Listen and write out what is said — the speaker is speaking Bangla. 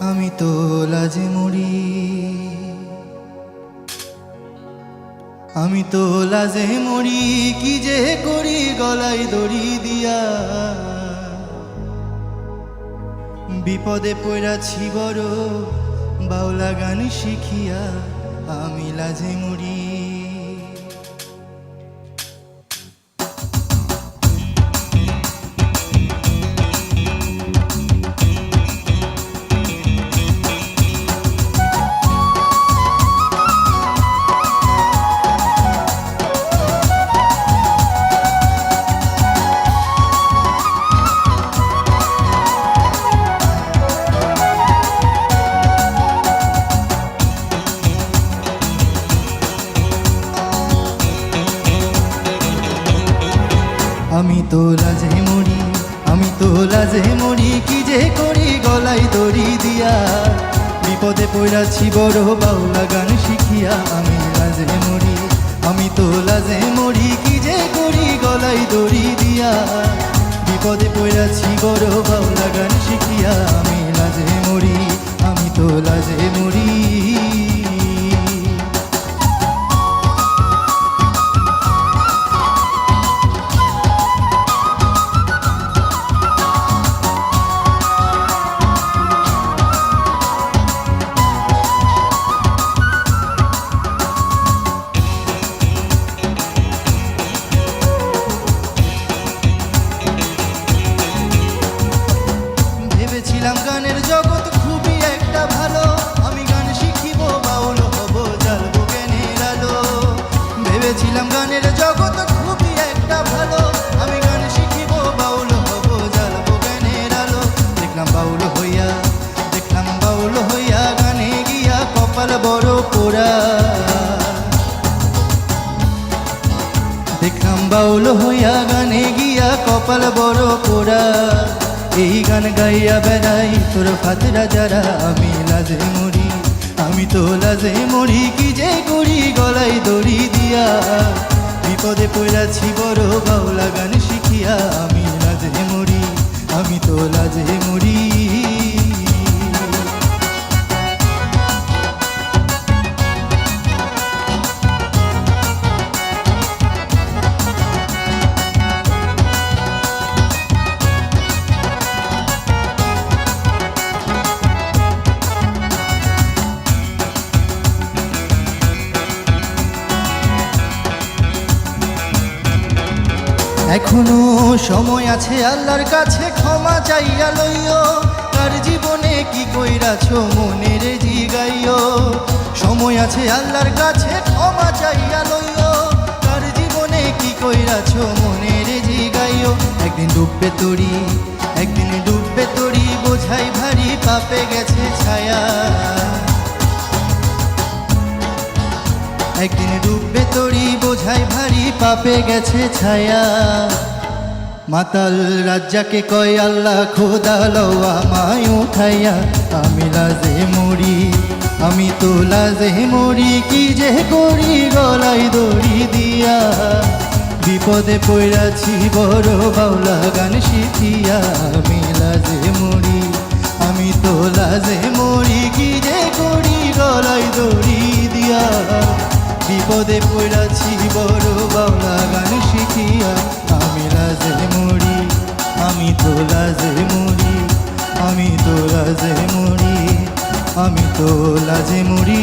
আমি তো লাজে মরি। আমি তো লাজে মরি, কি যে করি গলায় দড়ি দিয়া। বিপদে পড়াছি বড়, বাউলা গান শিখিয়া আমি লাজে মরি। আমি তো লাজে মরি আমি তো লাজে মরি কি যে করি গলায় দড়ি দিয়া? বিপদে পড়াছি বড় বাউলা গান শিখিয়া, আমি লাজে মরি আমি তো লাজে মরি কি যে করি গলায় দড়ি দিয়া? বিপদে পড়াছি বড় বাউলা গান শিখিয়া, আমি লাজে মরি আমি তো লাজে মরি বাউল হইয়া গানে গিয়া কপাল বড় পোড়া। এই গান গাইয়া বেড়াই তোর ফাতরা যারা, আমি লাজে মরি, আমি তো লাজে মরি, কি যে করি গলায় দড়ি দিয়া। বিপদে পড়াছি বড় বাউলা গান শিখিয়া, আমি লাজে মরি, আমি তো লাজে মরি এখনও সময় আছে আল্লাহর কাছে ক্ষমা চাইয়া লইও। তার জীবনে কি কইরাছ মনের জিগাইও? সময় আছে আল্লাহর কাছে ক্ষমা চাইয়া লইও। তার জীবনে কি কইরাছ মনের জিগাইও? একদিন ডুববে তরি, একদিন ডুববে তরি, বোঝাই ভারী পাপে গেছে ছায়া। একদিন ডুববে তরি, বোঝাই ভারী পাপে গেছে ছায়া। মাতাল রাজ্জাকে কয়, আল্লাহ খোদা লওয়া মায় উঠাইয়া, আমি লাজে মরি, আমি তো লাজে মরি, কি যে করি গলায় দড়ি দিয়া। বিপদে পড়াছি, বড় বাউলা গান শিখিয়া, আমি লাজে মরি, আমি তো লাজে মরি, কি বিপদে পড়াছি, বড় বাংলা গান শিখিয়া। আমি লাজে মরি আমি তো লাজে মরি আমি তো লাজে মরি আমি তো লাজে মরি